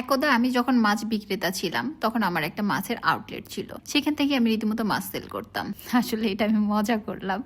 একদা আমি যখন মাছ বিক্রেতা ছিলাম, তখন আমার একটা মাছের আউটলেট ছিল। সেখান থেকে আমি রীতিমতো মাছ সেল করতাম। আসলে এটা আমি মজা করলাম।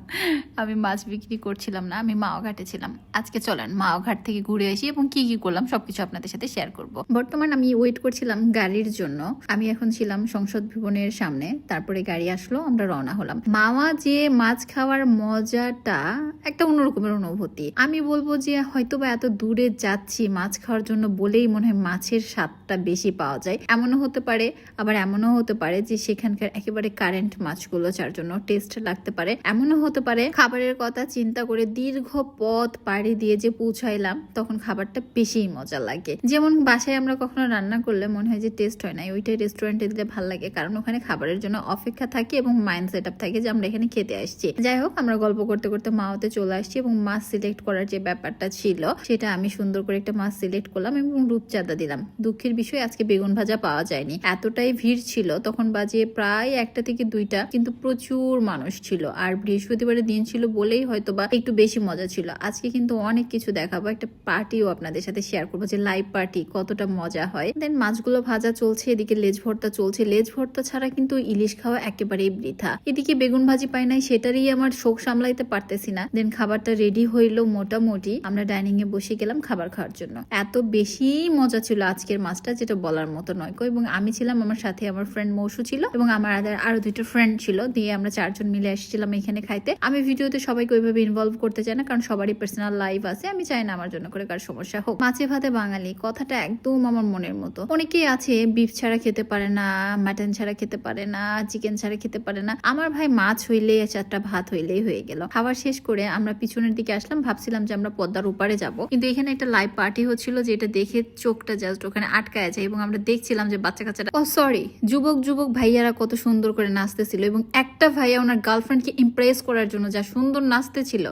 আমি মাছ বিক্রি করছিলাম না, আমি মাওঘাটে ছিলাম। আজকে চলেন মাওঘাট থেকে ঘুরে আসি এবং কি কি করলাম সবকিছু আপনাদের সাথে শেয়ার করব। বর্তমান আমি ওয়েট করছিলাম গাড়ির জন্য। আমি এখন ছিলাম সংসদ ভবনের সামনে, তারপরে গাড়ি আসলো, আমরা রওনা হলাম। মামা যে মাছ খাওয়ার মজাটা একটা অন্যরকমের অনুভূতি। আমি বলব যে হয়তো বা এত দূরে যাচ্ছি মাছ খাওয়ার জন্য বলেই মনে হয় মাছের স্বাদটা বেশি পাওয়া যায়। এমনও হতে পারে, আবার এমনও হতে পারে যে সেখানকার একেবারে কারেন্ট মাছগুলো যার জন্য টেস্ট লাগতে পারে। এমনও হতে পারে, খাবারের কথা চিন্তা করে দীর্ঘ পথ পাড়ি দিয়ে যে পৌঁছাইলাম, তখন খাবারটা বেশিই মজা লাগে। যেমন বাসায় আমরা কখনো রান্না করলে মনে হয় যে টেস্ট হয় না, ওইটাই রেস্টুরেন্টে দিলে ভালো লাগে, কারণ ওখানে খাবারের জন্য অপেক্ষা থাকে এবং মাইন্ড সেট আপ থাকে যে আমরা এখানে খেতে আসছি। যাই হোক, আমরা গল্প করতে করতে মাওতে চলে আসছি এবং মাছ সিলেক্ট করার যে ব্যাপারটা ছিল, সেটা আমি সুন্দর করে একটা মাছ সিলেক্ট করলাম এবং রূপচাঁদা দিলাম। দুঃখের বিষয়, আজকে বেগুন ভাজা পাওয়া যায়নি। এতটাই ভিড় ছিল, তখন বাজে প্রায় একটা থেকে দুইটা, কিন্তু প্রচুর মানুষ ছিল। আর বৃহস্পতিবারের দিন ছিল বলেই হয়তো বা একটু বেশি মজা ছিল। আজকে কিন্তু অনেক কিছু দেখাবো, একটা পার্টিও আপনাদের সাথে শেয়ার করব যে লাইভ পার্টি কতটা মজা হয়। দেন মাছগুলো ভাজা চলছে, এদিকে লেজ ভর্তা চলছে। লেজ ভর্তা ছাড়া কিন্তু ইলিশ খাওয়া একেবারেই বৃথা। এদিকে বেগুন ভাজি পাই নাই, সেটারই আমার শোক সামলাইতে পারতেছি না। দেন খাবারটা রেডি হইল মোটামুটি। আমরা ডাইনিং এ বসে গেলাম খাবার খাওয়ার জন্য। এত বেশি মজা ছিল আজকের মাছটা যেটা বলার মতো নয়। কো এবং আমি ছিলাম, আমার সাথে আমার ফ্রেন্ড মৌসু ছিল এবং আমার আদার আরও দুটো ফ্রেন্ড ছিল। দিয়ে আমরা চারজন মিলে এসেছিলাম এখানে খাইতে। আমি ভিডিওতে সবাইকে ওইভাবে ইনভলভ করতে চাই না, কারণ সবারই পার্সোনাল লাইফ আছে। আমি চাই না আমার জন্য করে কার সমস্যা হোক। মাছে ভাতে বাঙালি, কথাটা একদম আমার মনের মতো। অনেকেই আছে বিফ ছাড়া খেতে পারে না মাটন ছাড়া খেতে পারে না চিকেন ছাড়া খেতে পারে না। আমার ভাই মাছ হইলে চারটা ভাত হইলেই হয়ে গেল। খাবার শেষ করে আমরা পিছনের দিকে আসলাম, ভাবছিলাম যে আমরা পদ্মার উপারে যাব। কিন্তু এখানে একটা লাইভ পার্টি হচ্ছিল, যেটা দেখে চোখটা জাস্ট ওখানে আটকায় যায় এবং আমরা দেখছিলাম যে বাচ্চা কাচ্চাটা ও সরি যুবক যুবক ভাইয়ারা কত সুন্দর করে নাচতেছিল এবং একটা ভাইয়া ওনার গার্লফ্রেন্ডকে ইমপ্রেস করার জন্য যা সুন্দর নাচতেছিল।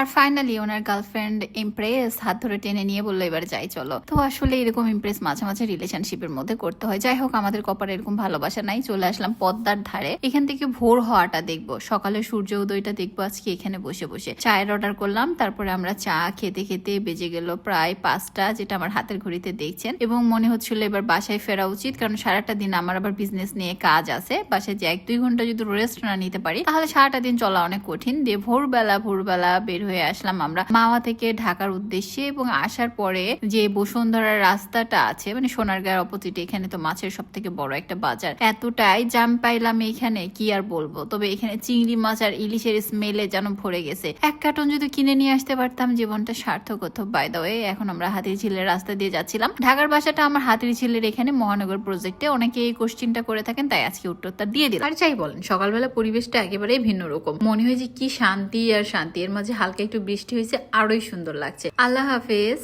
আর ফাইনালি ওনার গার্লফ্রেন্ড ইমপ্রেস হাত ধরে টেনে নিয়ে বলল, এবার যাই, চলো। তো আসলে এরকম ইমপ্রেস মাঝে মাঝে রিলেশনশিপের মধ্যে করতে হয়। যাই হোক, আমাদের কপারে এরকম ভালোবাসা নাই, চলে আসলাম পদ্মার ধারে। এখান থেকে ভোর হওয়াটা দেখব। সকালে সূর্য উদয়টা দেখব আজকে এখানে বসে বসে। চায়ের অর্ডার করলাম, তারপরে আমরা চা খেতে খেতে বেজে গেল প্রায় পাঁচটা, যেটা আমার হাতের ঘড়িতে দেখছেন। এবং মনে হচ্ছিল এবার বাসায় ফেরা উচিত, কারণ সারাটা দিন আমার আবার বিজনেস নিয়ে কাজ আছে। বাসায় যে এক দুই ঘণ্টা যদি রেস্ট না নিতে পারি, তাহলে সারাটা দিন চলা অনেক কঠিন। দিয়ে ভোরবেলা ভোরবেলা বের হয়ে আসলাম আমরা। মাওয়া থেকে ঢাকার উদ্দেশ্যে এবং আসার পরে যে বসুন্ধরার রাস্তাটা আছে মানে সোনারগাঁর অপোজিটে, এখানে তো মাছের সব থেকে বড় একটা বাজার। এতটাই জাম পাইলাম এখানে, কি আর বলব? তবে এখানে চিংড়ি মাছ আর ইলিশের স্মেলে যেন ভরে গেছে। এক কার্টন যদি কিনে নিয়ে আসতে পারতাম, জীবনটা সার্থক হতো। বাই ওয়ে এখন আমরা হাতির ঝিলের রাস্তা দিয়ে যাচ্ছিলাম। ঢাকার বাসাটা আমার হাতির ঝিলের এখানে মহানগর প্রজেক্টে অনেকে এই কোশ্চিনটা করে থাকেন, তাই আজকে উত্তরটা দিয়ে দিলাম। আর চাই বলেন, সকালবেলা পরিবেশটা একেবারেই ভিন্ন রকম। মনে হয় যে কি শান্তি আর শান্তি। এর মাঝে হালকা একটু বৃষ্টি হয়েছে আরোই সুন্দর লাগছে। আল্লাহ হাফেজ।